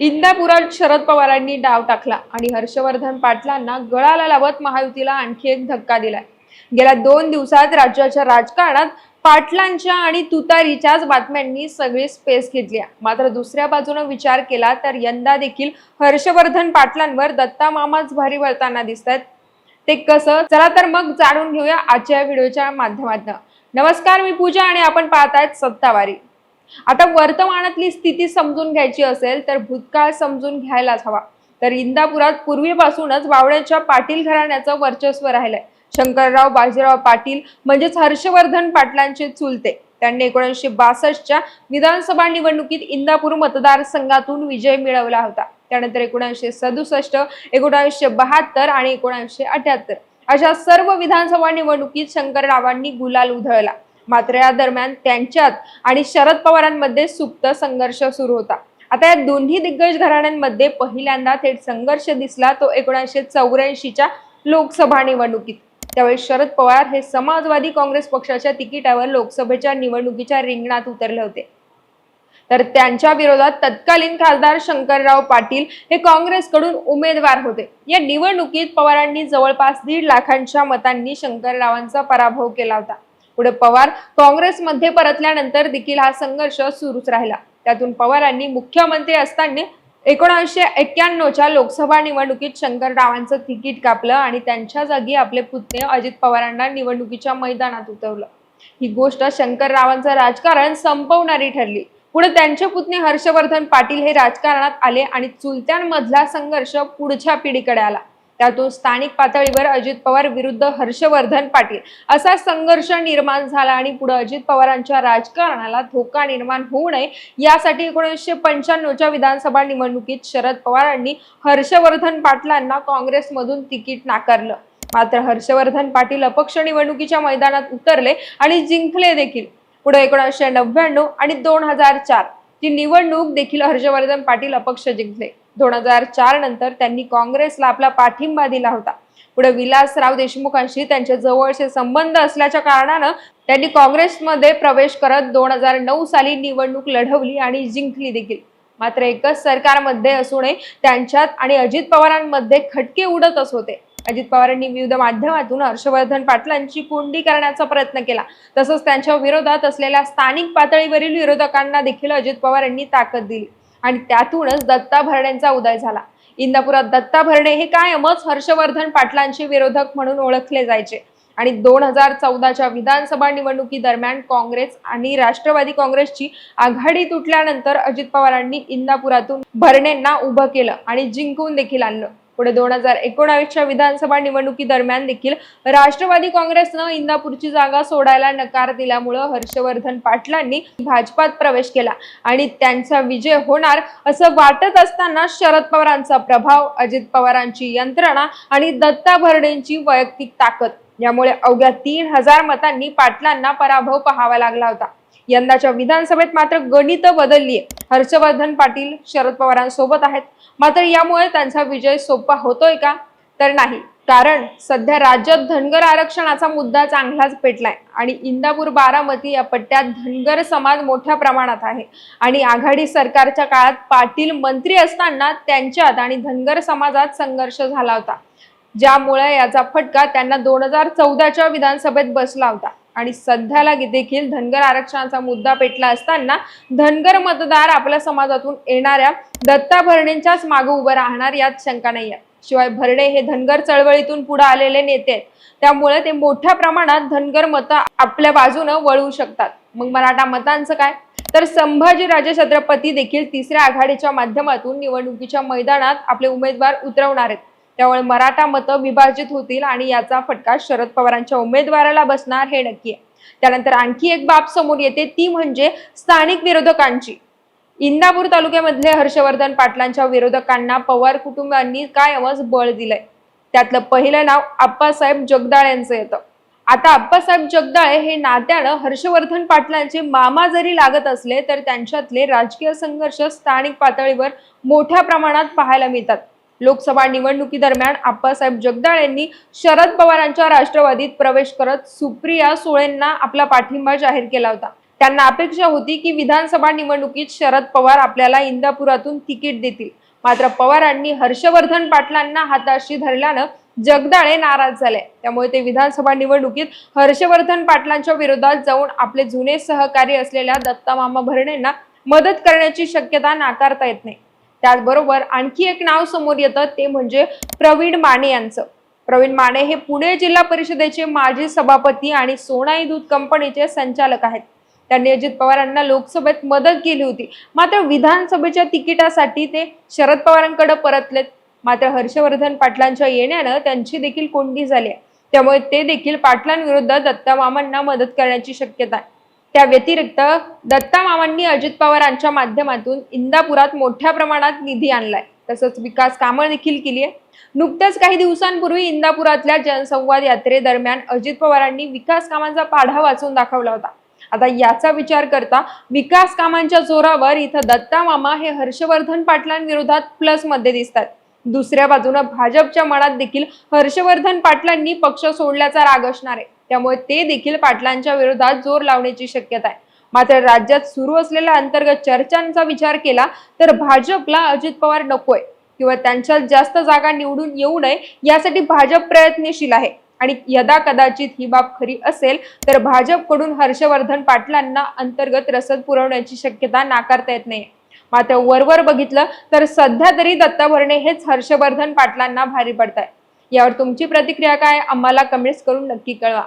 इंदापुरात शरद पवारांनी डाव टाकला आणि हर्षवर्धन पाटलांना गळाला लावत महायुतीला आणखी एक धक्का दिलाय. गेल्या दोन दिवसात राज्याच्या राजकारणात पाटलांच्या आणि तुतारीच्याच बातम्यांनी सगळी स्पेस घेतली आहे. मात्र दुसऱ्या बाजूने विचार केला तर यंदा देखील हर्षवर्धन पाटलांवर दत्ता मामाच भारी वळताना दिसत आहेत ते कसं? चला तर मग जाणून घेऊया आजच्या व्हिडिओच्या माध्यमातून. नमस्कार मी पूजा आणि आपण पाहतायत सत्तावारी. आता वर्तमानातली स्थिती समजून घ्यायची असेल तर भूतकाळ समजून घ्यायलाच हवा. तर इंदापुरात पूर्वीपासूनच बावड्यांच्या पाटील घराण्याचं वर्चस्व राहिलंय. शंकरराव बाजीराव पाटील म्हणजेच हर्षवर्धन पाटलांचे चुलते. त्यांनी एकोणीसशे बासष्टच्या विधानसभा निवडणुकीत इंदापूर मतदारसंघातून विजय मिळवला होता. त्यानंतर एकोणीसशे सदुसष्ट एकोणीसशे बहात्तर आणि एकोणीसशे अठ्याहत्तर अशा सर्व विधानसभा निवडणुकीत शंकररावांनी गुलाल उधळला. मात्र या दरम्यान त्यांच्यात आणि शरद पवारांमध्ये सुप्त संघर्ष सुरू होता. आता या दोन्ही दिग्गज घराण्यांमध्ये पहिल्यांदा थेट संघर्ष दिसला तो एकोणीसशे चौऱ्याऐंशीच्या लोकसभा निवडणुकीत. त्यावेळी शरद पवार हे समाजवादी काँग्रेस पक्षाच्या तिकिटावर लोकसभेच्या निवडणुकीच्या रिंगणात उतरले होते. तर त्यांच्या विरोधात तत्कालीन खासदार शंकरराव पाटील हे काँग्रेसकडून उमेदवार होते. या निवडणुकीत पवारांनी जवळपास दीड लाखांच्या मतांनी शंकररावांचा पराभव केला होता. पुढे पवार काँग्रेसमध्ये परतल्यानंतर देखील हा संघर्ष सुरूच राहिला. त्यातून पवारांनी मुख्यमंत्री असताना एकोणीसशे एक्क्याण्णवच्या लोकसभा निवडणुकीत शंकररावांचं तिकीट कापलं आणि त्यांच्या जागी आपले पुतणे अजित पवारांना निवडणुकीच्या मैदानात उतरवलं. ही गोष्ट शंकररावांचं राजकारण संपवणारी ठरली. पुढे त्यांचे पुतणे हर्षवर्धन पाटील हे राजकारणात आले आणि चुलत्यांमधला संघर्ष पुढच्या पिढीकडे आला. त्यातून स्थानिक पातळीवर अजित पवार विरुद्ध हर्षवर्धन पाटील असा संघर्ष निर्माण झाला आणि पुढे अजित पवारांच्या राजकारणाला धोका निर्माण होऊ नये यासाठी एकोणीसशे पंच्याण्णवच्या विधानसभा निवडणुकीत शरद पवारांनी हर्षवर्धन पाटलांना काँग्रेसमधून तिकीट नाकारलं. मात्र हर्षवर्धन पाटील अपक्ष निवडणुकीच्या मैदानात उतरले आणि जिंकले देखील. पुढे एकोणीसशे नव्याण्णव आणि दोन हजार चार ची निवडणूक देखील हर्षवर्धन पाटील अपक्ष जिंकले. दोन हजार चार नंतर त्यांनी काँग्रेसला आपला पाठिंबा दिला होता. पुढे विलासराव देशमुखांशी त्यांचे जवळचे संबंध असल्याच्या कारणानं त्यांनी काँग्रेसमध्ये प्रवेश करत दोन हजार नऊ साली निवडणूक लढवली आणि जिंकली देखील. मात्र एकच सरकारमध्ये असूनही त्यांच्यात आणि अजित पवारांमध्ये खटके उडतच होते. अजित पवारांनी विविध माध्यमातून हर्षवर्धन पाटलांची कोंडी करण्याचा प्रयत्न केला. तसंच त्यांच्या विरोधात असलेल्या स्थानिक पातळीवरील विरोधकांना देखील अजित पवारांनी ताकद दिली. आणि त्यातूनच दत्ता भरण्यांचा उदय झाला. इंदापुरात दत्ता भरणे हे कायमच हर्षवर्धन पाटलांचे विरोधक म्हणून ओळखले जायचे. आणि दोन हजार चौदाच्या विधानसभा निवडणुकी दरम्यान काँग्रेस आणि राष्ट्रवादी काँग्रेसची आघाडी तुटल्यानंतर अजित पवारांनी इंदापुरातून भरणेंना उभं केलं आणि जिंकून देखील आणलं. पुढे दोन हजार एकोणावीसच्या विधानसभा निवडणुकी दरम्यान देखील राष्ट्रवादी काँग्रेसनं इंदापूरची जागा सोडायला नकार दिल्यामुळं हर्षवर्धन पाटलांनी भाजपात प्रवेश केला आणि त्यांचा विजय होणार असं वाटत असताना शरद पवारांचा प्रभाव अजित पवारांची यंत्रणा आणि दत्ता भरडेंची वैयक्तिक ताकद. यामुळे अवघ्या तीन हजार मतांनी पाटलांना पराभव पाहावा लागला होता. यंदाच्या विधानसभेत मात्र गणित बदलली. हर्षवर्धन पाटील शरद पवारांसोबत आहेत. मात्र यामुळे त्यांचा विजय सोपा होतोय का? तर नाही. कारण सध्या राज्यात धनगर आरक्षणाचा मुद्दा चांगलाच पेटलाय आणि इंदापूर बारामती या पट्ट्यात धनगर समाज मोठ्या प्रमाणात आहे. आणि आघाडी सरकारच्या काळात पाटील मंत्री असताना त्यांच्यात आणि धनगर समाजात संघर्ष झाला होता. ज्यामुळे याचा फटका त्यांना दोन हजार चौदाच्या विधानसभेत बसला होता. आणि सध्याला देखील धनगर आरक्षणाचा मुद्दा पेटला असताना धनगर मतदार आपल्या समाजातून येणाऱ्या दत्ता भरणेंच्याच मागे उभं राहणार यात शंका नाही आहे शिवाय भरणे हे धनगर चळवळीतून पुढे आलेले नेते आहेत. त्यामुळे ते मोठ्या प्रमाणात धनगर मतं आपल्या बाजूनं वळवू शकतात. मग मराठा मतांचं काय? तर संभाजी राजे छत्रपती देखील तिसऱ्या आघाडीच्या माध्यमातून निवडणुकीच्या मैदानात आपले उमेदवार उतरवणार आहेत. त्यामुळे मराठा मतं विभाजित होतील आणि याचा फटका शरद पवारांच्या उमेदवाराला बसणार हे नक्की आहे. त्यानंतर आणखी एक बाब समोर येते ती म्हणजे स्थानिक विरोधकांची. इंदापूर तालुक्यामधले हर्षवर्धन पाटलांच्या विरोधकांना पवार कुटुंबांनी कायमच बळ दिलंय? त्यातलं पहिलं नाव आप्पासाहेब जगदाळ यांचं येतं. आता आप्पासाहेब जगदाळे हे नात्यानं हर्षवर्धन पाटलांचे मामा जरी लागत असले तर त्यांच्यातले राजकीय संघर्ष स्थानिक पातळीवर मोठ्या प्रमाणात पाहायला मिळतात. लोकसभा निवडणुकीदरम्यान आप्पासाहेब जगदाळ यांनी शरद पवारांच्या राष्ट्रवादीत प्रवेश करत सुप्रिया सुळेंना आपला पाठिंबा जाहीर केला होता. त्यांना अपेक्षा होती की विधानसभा निवडणुकीत शरद पवार आपल्याला इंदापुरातून तिकीट देतील. मात्र पवारांनी हर्षवर्धन पाटलांना हाताशी धरल्यानं जगदाळे नाराज झाले. त्यामुळे ते विधानसभा निवडणुकीत हर्षवर्धन पाटलांच्या विरोधात जाऊन आपले जुने सहकारी असलेल्या दत्तामामा भरणेंना मदत करण्याची शक्यता नाकारता येत नाही. त्याचबरोबर आणखी एक नाव समोर येतं ते म्हणजे प्रवीण माने यांचं. प्रवीण माने हे पुणे जिल्हा परिषदेचे माजी सभापती आणि सोनाई दूध कंपनीचे संचालक आहेत. त्यांनी अजित पवारांना लोकसभेत मदत केली होती. मात्र विधानसभेच्या तिकिटासाठी ते शरद पवारांकडे परतलेत. मात्र हर्षवर्धन पाटलांच्या येण्यानं त्यांची देखील कोंडी झाली आहे. त्यामुळे ते देखील पाटलांविरुद्ध दत्ता मामांना मदत करण्याची शक्यता आहे. त्या व्यतिरिक्त दत्ता मामांनी अजित पवारांच्या माध्यमातून इंदापुरात मोठ्या प्रमाणात निधी आणलाय. तसंच विकास कामं देखील केली आहे नुकत्याच काही दिवसांपूर्वी इंदापुरातल्या जनसंवाद यात्रेदरम्यान अजित पवारांनी विकास कामांचा पाढा वाचून दाखवला होता. आता याचा विचार करता विकास कामांच्या जोरावर इथं दत्ता मामा हे हर्षवर्धन पाटलांविरोधात प्लसमध्ये दिसतात. दुसऱ्या बाजूनं भाजपच्या मनात देखील हर्षवर्धन पाटलांनी पक्ष सोडल्याचा राग असणार आहे. त्यामुळे ते देखील पाटलांच्या विरोधात जोर लावण्याची शक्यता आहे. मात्र राज्यात सुरू असलेल्या अंतर्गत चर्चांचा विचार केला तर भाजपला अजित पवार नकोय किंवा त्यांच्यात जास्त जागा निवडून येऊ नये यासाठी भाजप प्रयत्नशील आहे. आणि यदा कदाचित ही बाब खरी असेल तर भाजपकडून हर्षवर्धन पाटलांना अंतर्गत रसद पुरवण्याची शक्यता नाकारता येत नाही मात्र वरवर बघितलं तर सध्या तरी दत्ता भरणे हेच हर्षवर्धन पाटलांना भारी पडत आहे यावर तुमची प्रतिक्रिया काय? आम्हाला कमेंट्स करून नक्की कळवा.